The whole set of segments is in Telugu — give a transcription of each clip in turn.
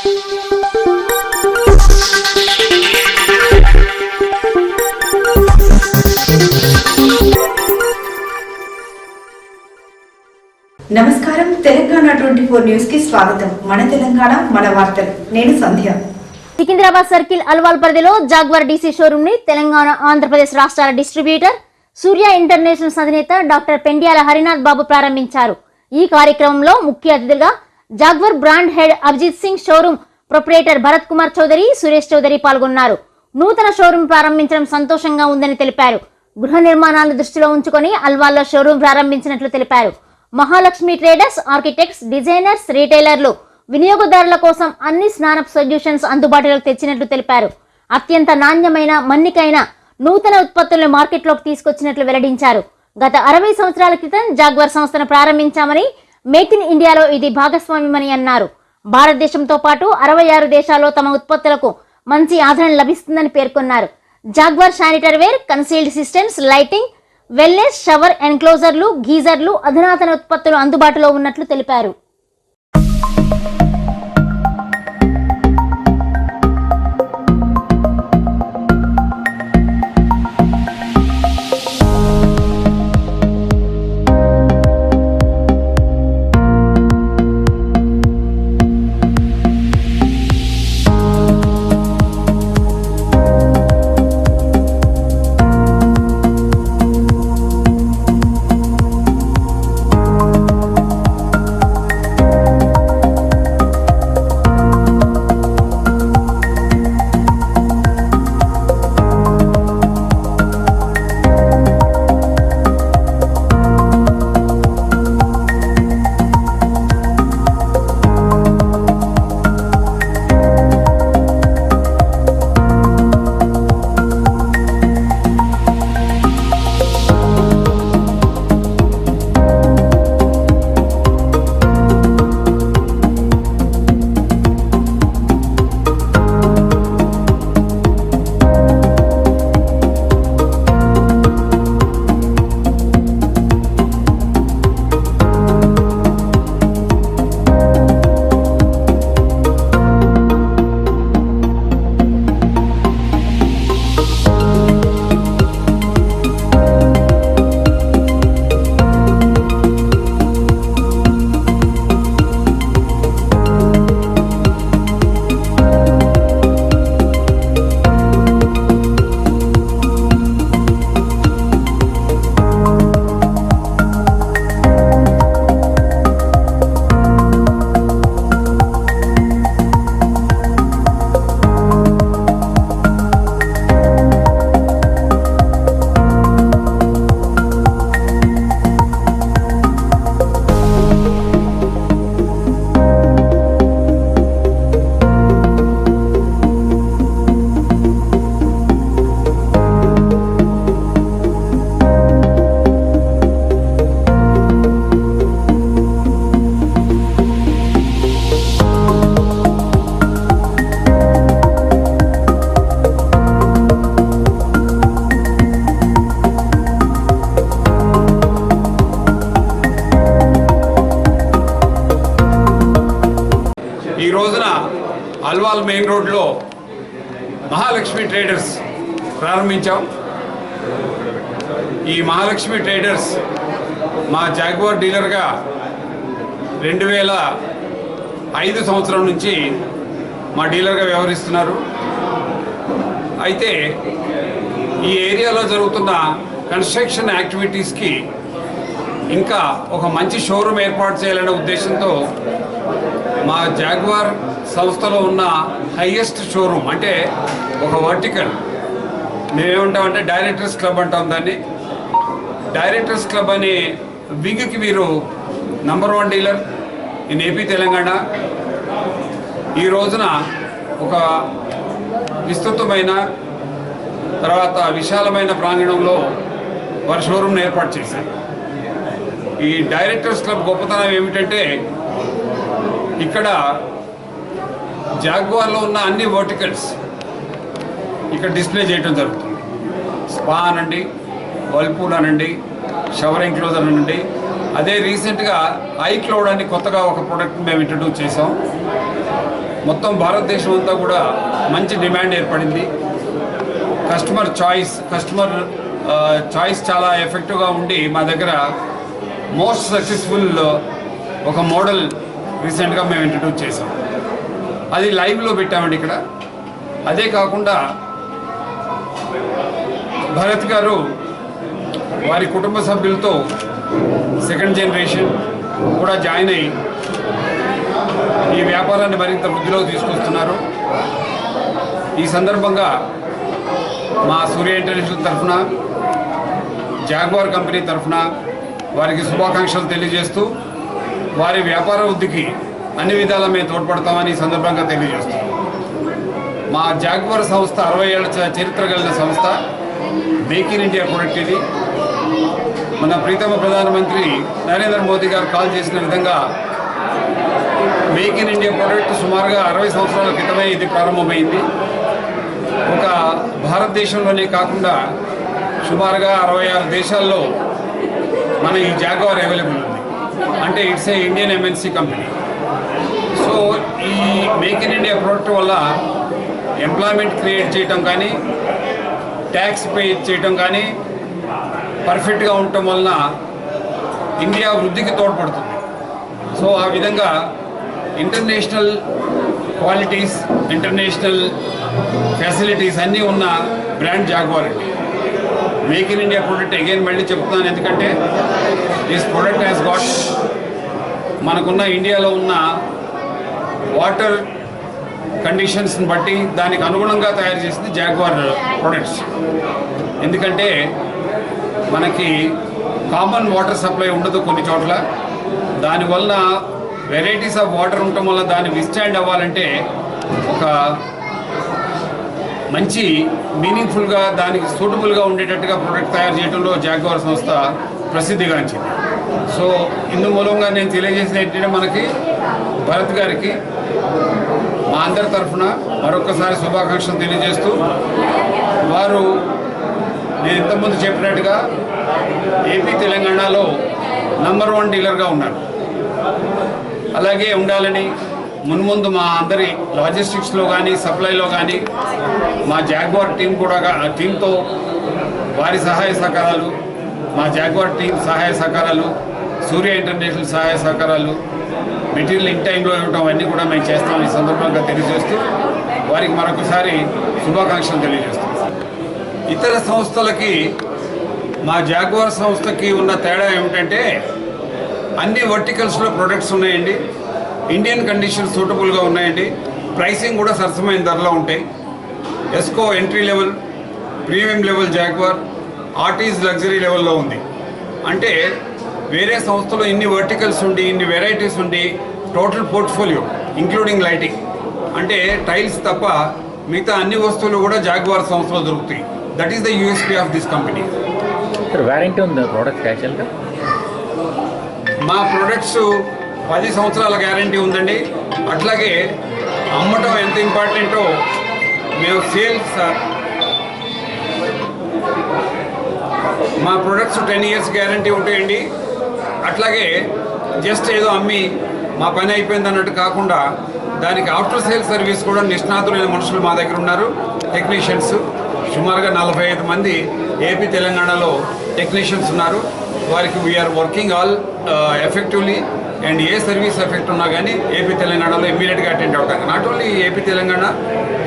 నమస్కారం. తెలంగాణ ట్వంటీ ఫోర్ న్యూస్కి స్వాగతం. మన తెలంగాణ మన వార్తలు. నేను సంధ్య. సికింద్రాబాద్ సర్కిల్ అల్వాల్ పరిధిలో జాగ్వార్ డీసీ షోరూమ్ని తెలంగాణ ఆంధ్రప్రదేశ్ రాష్ట్రాల డిస్ట్రిబ్యూటర్ సూర్య ఇంటర్నేషనల్స్ అధినేత డాక్టర్ పెండియాల హరినాథ్ బాబు ప్రారంభించారు. ఈ కార్యక్రమంలో ముఖ్య అతిథులుగా Jaguar brand head Abhijit Singh showroom proprietor Bharat Kumar Chowdary Suresh Chowdary పాల్గొన్నారు. నూతన షోరూం ప్రారంభించడం సంతోషంగా ఉందని తెలిపారు. గృహ నిర్మాణాలను దృష్టిలో ఉంచుకొని అల్వాల్లో షోరూం ప్రారంభించినట్లు తెలిపారు. మహాలక్ష్మి ట్రేడర్స్ ఆర్కిటెక్ట్స్ డిజైనర్స్ రీటైలర్లు వినియోగదారుల కోసం అన్ని స్నానప్ సొల్యూషన్స్ అందుబాటులోకి తెచ్చినట్లు తెలిపారు. అత్యంత నాణ్యమైన మన్నికైన నూతన ఉత్పత్తులను మార్కెట్లోకి తీసుకొచ్చినట్లు వెల్లడించారు. గత అరవై సంవత్సరాల క్రితం జాగ్వర్ సంస్థను ప్రారంభించామని మేక్ ఇన్ ఇండియాలో ఇది భాగస్వామ్యమని అన్నారు. భారతదేశంతో పాటు అరవై ఆరు దేశాల్లో తమ ఉత్పత్తులకు మంచి ఆదరణ లభిస్తుందని పేర్కొన్నారు. Jaguar sanitary ware concealed systems lighting wellness shower ఎన్క్లోజర్లు గీజర్లు అధునాతన ఉత్పత్తులు అందుబాటులో ఉన్నట్లు తెలిపారు. అల్వాల్ మెయిన్ రోడ్లో మహాలక్ష్మి ట్రేడర్స్ ప్రారంభించాం. ఈ మహాలక్ష్మి ట్రేడర్స్ మా జాగ్వార్ డీలర్గా రెండు వేల ఐదు సంవత్సరం నుంచి మా డీలర్గా వ్యవహరిస్తున్నారు. అయితే ఈ ఏరియాలో జరుగుతున్న కన్స్ట్రక్షన్ యాక్టివిటీస్కి ఇంకా ఒక మంచి షోరూమ్ ఏర్పాటు చేయాలనే ఉద్దేశంతో మా జాగ్వార్ సంస్థలో ఉన్న హయ్యెస్ట్ షోరూమ్ అంటే ఒక వర్టికల్ మేమేమంటామంటే డైరెక్టర్స్ క్లబ్ అంటాం దాన్ని. డైరెక్టర్స్ క్లబ్ అనే వింగ్కి మీరు number one dealer in AP Telangana. ఈ రోజున ఒక విస్తృతమైన తర్వాత విశాలమైన ప్రాంగణంలో వారి షోరూమ్ను ఏర్పాటు చేశారు. ఈ డైరెక్టర్స్ క్లబ్ గొప్పతనం ఏమిటంటే ఇక్కడ జాగ్వార్లో ఉన్న అన్ని వర్టికల్స్ ఇక్కడ డిస్ప్లే చేయడం జరుగుతుంది. స్పా అనండి వల్పూల్ అనండి షవర్ ఎంక్లోజర్ అనండి. అదే రీసెంట్గా ఐ క్లౌడ్ అని కొత్తగా ఒక ప్రోడక్ట్ మేము ఇంట్రడ్యూస్ చేసాం మొత్తం భారతదేశం అంతా కూడా మంచి డిమాండ్ ఏర్పడింది. కస్టమర్ చాయిస్ కస్టమర్ చాయిస్ చాలా ఎఫెక్టివ్గా ఉండి మా దగ్గర మోస్ట్ సక్సెస్ఫుల్ ఒక మోడల్ రీసెంట్గా మేము ఇంట్రడ్యూస్ చేసాం అది లైవ్లో పెట్టామండి ఇక్కడ. అదే కాకుండా భరత్ గారు వారి కుటుంబ సభ్యులతో సెకండ్ జనరేషన్ కూడా జాయిన్ అయ్యి ఈ వ్యాపారాన్ని మరింత వృద్ధిలోకి తీసుకొస్తున్నారు. ఈ సందర్భంగా మా సూర్య ఇంటర్నేషనల్ తరఫున జాగ్వార్ కంపెనీ తరఫున వారికి శుభాకాంక్షలు తెలియజేస్తూ వారి వ్యాపార వృద్ధికి అన్ని విధాలా మేము తోడ్పడతామని సందర్భంగా తెలియజేస్తున్నాం. మా జాగ్వార్ సంస్థ అరవై ఏళ్ళ చ- చరిత్ర కలిగిన సంస్థ మేక్ ఇన్ ఇండియా ప్రొడక్ట్ ఇది. మన ప్రీతమ ప్రధానమంత్రి నరేంద్ర మోదీ గారు కాల్ చేసిన విధంగా మేక్ ఇన్ ఇండియా ప్రొడక్ట్ సుమారుగా అరవై సంవత్సరాల క్రితమే ఇది ప్రారంభమైంది. ఒక భారతదేశంలోనే కాకుండా సుమారుగా అరవై ఆరు దేశాల్లో మన ఈ జాగ్వార్ అవైలబుల్ ఉంది. అంటే it's a Indian MNC company so ఈ మేక్ ఇన్ ఇండియా ప్రోడక్ట్ వల్ల ఎంప్లాయ్మెంట్ క్రియేట్ చేయటం కానీ ట్యాక్స్ పే చేయటం కానీ పర్ఫెక్ట్గా ఉండటం వలన ఇండియా వృద్ధికి తోడ్పడుతుంది. సో ఆ విధంగా ఇంటర్నేషనల్ క్వాలిటీస్ ఇంటర్నేషనల్ ఫెసిలిటీస్ అన్నీ ఉన్న brand Jaguar make in India product again మళ్ళీ చెప్తున్నాను ఎందుకంటే దిస్ ప్రోడక్ట్ హ్యాస్ గాట్ మనకున్న ఇండియాలో ఉన్న వాటర్ కండిషన్స్ని బట్టి దానికి అనుగుణంగా తయారు చేసింది జాగ్వార్ ప్రొడక్ట్స్ ఎందుకంటే మనకి కామన్ వాటర్ సప్లై ఉండదు కొన్ని చోట్ల. దానివల్ల వెరైటీస్ ఆఫ్ వాటర్ ఉండటం వల్ల దాన్ని విస్టాండ్ అవ్వాలంటే ఒక మంచి మీనింగ్ఫుల్గా దానికి సూటబుల్గా ఉండేటట్టుగా ప్రొడక్ట్ తయారు చేయడంలో జాగ్వార్ సంస్థ ప్రసిద్ధిగాంచింది. సో ఇందు మూలంగా నేను తెలియజేసిన ఏంటంటే మనకి భరత్ గారికి మా అందరి తరఫున మరొకసారి శుభాకాంక్షలు తెలియజేస్తూ వారు నేను ఇంతకుముందు చెప్పినట్టుగా ఏపీ తెలంగాణలో నంబర్ వన్ డీలర్గా ఉన్నారు. అలాగే ఉండాలని మున్ముందు మా అందరి లాజిస్టిక్స్లో కానీ సప్లైలో కానీ మా జాగ్వార్ టీం కూడా టీంతో వారి సహాయ సహకారాలు మా జాగ్వార్ టీం సహాయ సహకారాలు సూర్య ఇంటర్నేషనల్ సహాయ సహకారాలు మెటీరియల్ ఇన్ టైంలో ఇవ్వడం అన్నీ కూడా మేము చేస్తామని ఈ సందర్భంగా తెలియజేస్తూ వారికి మరొకసారి శుభాకాంక్షలు తెలియజేస్తాం. ఇతర సంస్థలకి మా జాగ్వార్ సంస్థకి ఉన్న తేడా ఏమిటంటే అన్ని వర్టికల్స్లో ప్రొడక్ట్స్ ఉన్నాయండి. ఇండియన్ కండిషన్ సూటబుల్గా ఉన్నాయండి. ప్రైసింగ్ కూడా సరసమైన ధరలో ఉంటాయి. Essco entry level premium level Jaguar Artize luxury లెవెల్లో ఉంది. అంటే వేరే సంస్థలో ఇన్ని వర్టికల్స్ ఉండి ఇన్ని వెరైటీస్ ఉండి టోటల్ పోర్ట్ఫోలియో ఇంక్లూడింగ్ లైటింగ్ అంటే టైల్స్ తప్ప మిగతా అన్ని వస్తువులు కూడా జాగ్వార్ సంస్థలో దొరుకుతాయి. That is the USP of this company sir warranty ఉంది ప్రోడక్ట్ యాక్చువల్గా మా ప్రొడక్ట్స్ పది సంవత్సరాల గ్యారంటీ ఉందండి. అట్లాగే అమ్మటం ఎంత ఇంపార్టెంటో మేము సేల్స్ మా ప్రొడక్ట్స్ టెన్ ఇయర్స్ గ్యారంటీ ఉంటాయండి. అట్లాగే జస్ట్ ఏదో అమ్మి మా పని అయిపోయింది అన్నట్టు కాకుండా దానికి ఆఫ్టర్ సేల్ సర్వీస్ కూడా నిష్ణాతులైన మనుషులు మా దగ్గర ఉన్నారు. టెక్నీషియన్స్ సుమారుగా నలభై ఐదు మంది ఏపీ తెలంగాణలో టెక్నీషియన్స్ ఉన్నారు. వారికి we are working all effectively and A service effect ఉన్నా కానీ ఏపీ తెలంగాణలో ఇమీడియట్గా అటెండ్ అవుతాం not only AP Telangana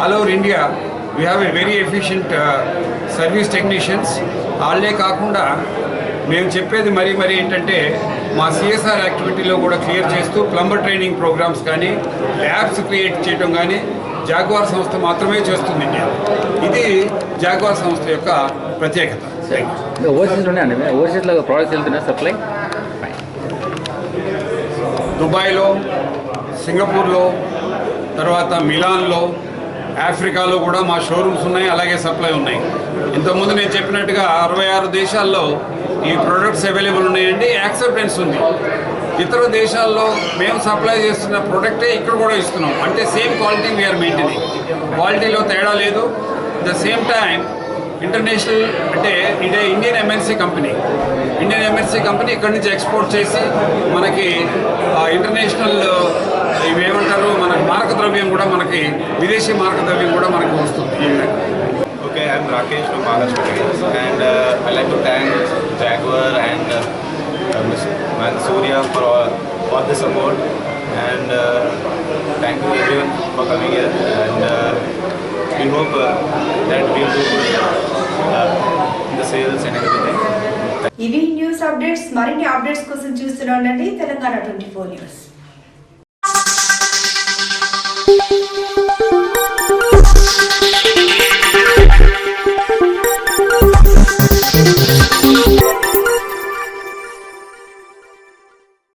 all over India we have a very efficient service technicians వాళ్ళే కాకుండా మేము చెప్పేది మరీ మరీ ఏంటంటే మా సిఎస్ఆర్ యాక్టివిటీలో కూడా క్లియర్ చేస్తూ ప్లంబర్ ట్రైనింగ్ ప్రోగ్రామ్స్ కానీ ల్యాబ్స్ క్రియేట్ చేయడం కానీ జాగ్వార్ సంస్థ మాత్రమే చేస్తుంది ఇది జాగ్వార్ సంస్థ యొక్క ప్రత్యేకత. ఓవర్సీస్లో ప్రోడక్ట్స్ వెళ్తున్నాయి సప్లై దుబాయ్లో సింగపూర్లో తర్వాత మిలాన్లో ఆఫ్రికాలో కూడా మా షోరూమ్స్ ఉన్నాయి అలాగే సప్లై ఉన్నాయి. ఇంతకుముందు నేను చెప్పినట్టుగా అరవై ఆరు దేశాల్లో ఈ ప్రొడక్ట్స్ అవైలబుల్ ఉన్నాయండి యాక్సెప్టెన్స్ ఉంది. ఇతర దేశాల్లో మేము సప్లై చేస్తున్న ప్రొడక్టే ఇక్కడ కూడా ఇస్తున్నాం. అంటే సేమ్ క్వాలిటీ వీఆర్ మెయింటైనింగ్ క్వాలిటీలో తేడా లేదు. ద సేమ్ టైం ఇంటర్నేషనల్ అంటే ఇదే Indian MNC company Indian MNC company ఇక్కడి నుంచి ఎక్స్పోర్ట్ చేసి మనకి ఆ, ఇంటర్నేషనల్ ఇవేమంటారు? మన మారక ద్రవ్యం కూడా మనకి విదేశీ మారక ద్రవ్యం కూడా మనకి వస్తుంది. Okay I'm Rakesh from and I like to thank Jaguar and Surya for for the support and thank you every for coming year and we hope that we the sales and everything ఇవి న్యూస్ అప్డేట్స్ మరిన్ని అప్డేట్స్ కోసం చూస్తూనే ఉండండి. Telangana twenty four news.